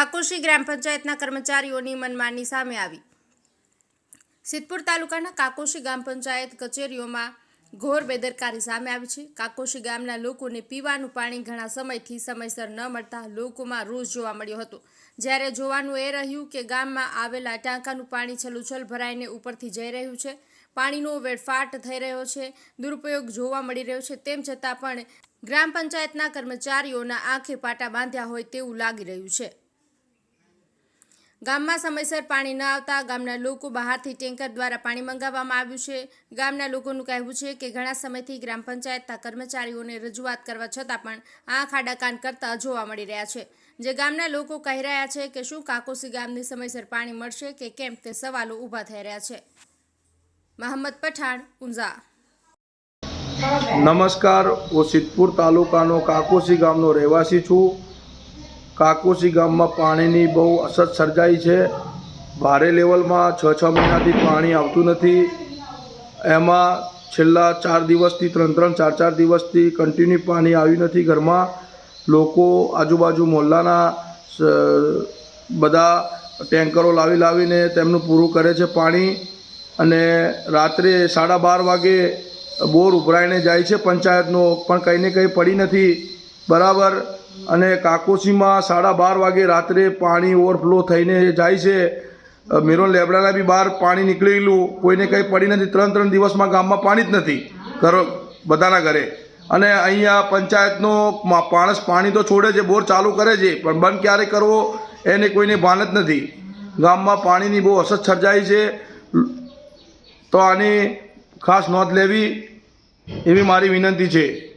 કાકોશી ગ્રામ પંચાયતના કર્મચારીઓની મનમાની સામે આવી. સિદ્ધપુર તાલુકાના કાકોશી ગ્રામ પંચાયત કચેરીઓમાં ઘોર બેદરકારી સામે આવી છે. કાકોશી ગામના લોકોને પીવાનું પાણી ઘણા સમયથી સમયસર ન મળતા લોકોમાં રોષ જોવા મળ્યો હતો. જ્યારે જોવાનું એ રહ્યું કે ગામમાં આવેલા ટાંકાનું પાણી છલુછલ ભરાઈને ઉપરથી જઈ રહ્યું છે. પાણીનો વેડફાટ થઈ રહ્યો છે, દુરુપયોગ જોવા મળી રહ્યો છે. તેમ છતાં પણ ગ્રામ પંચાયતના કર્મચારીઓના આંખે પાટા બાંધ્યા હોય તેવું લાગી રહ્યું છે. ગામમાં સમયસર પાણી ન આવતા ગામના લોકો બહારથી ટેન્કર દ્વારા પાણી મંગાવવામાં આવ્યું છે. ગામના લોકોનું કહેવું છે કે ઘણા સમયથી ગ્રામ પંચાયતના કર્મચારીઓને રજૂઆત કરવા છતાં પણ આ ખાડાકાન કરતા જોવા મળી રહ્યા છે. જે ગામના લોકો કહી રહ્યા છે કે શું કાકોસી ગામની સમયસર પાણી મળશે કે કેમ તે સવાલો ઊભા થઈ રહ્યા છે. મહંમદ પઠાણ, ઊંઝા. નમસ્કાર, હું સિદ્ધપુર તાલુકાનો કાકોસી ગામનો રહેવાસી છું. કાકોસી ગામમાં પાણીની બહુ અછત સર્જાઈ છે. ભારે લેવલમાં છ છ મહિનાથી પાણી આવતું નથી. એમાં છેલ્લા ચાર દિવસથી ત્રણ ત્રણ ચાર ચાર દિવસથી કન્ટિન્યુ પાણી આવ્યું નથી ઘરમાં. લોકો આજુબાજુ મોહલ્લાના બધા ટેન્કરો લાવી લાવીને તેમનું પૂરું કરે છે પાણી. અને રાત્રે સાડા બાર વાગે બોર ઉભરાઈને જાય છે પંચાયતનો, પણ કંઈ ને કંઈ પડી નથી. બરાબર? અને કાકોશીમાં સાડા બાર વાગે રાત્રે પાણી ઓવરફ્લો થઈને જાય છે. મેરોન લેબડાના બી બહાર પાણી નીકળેલું. કોઈને કંઈ પડી નથી. ત્રણ ત્રણ દિવસમાં ગામમાં પાણી જ નથી. ઘરો, બધાના ઘરે. અને અહીંયા પંચાયતનો માણસ પાણી તો છોડે છે, બોર ચાલુ કરે છે, પણ બંધ ક્યારે કરવો એને કોઈને ભાન જ નથી. ગામમાં પાણીની બહુ અસર સર્જાઈ છે. તો આની ખાસ નોંધ લેવી એવી મારી વિનંતી છે.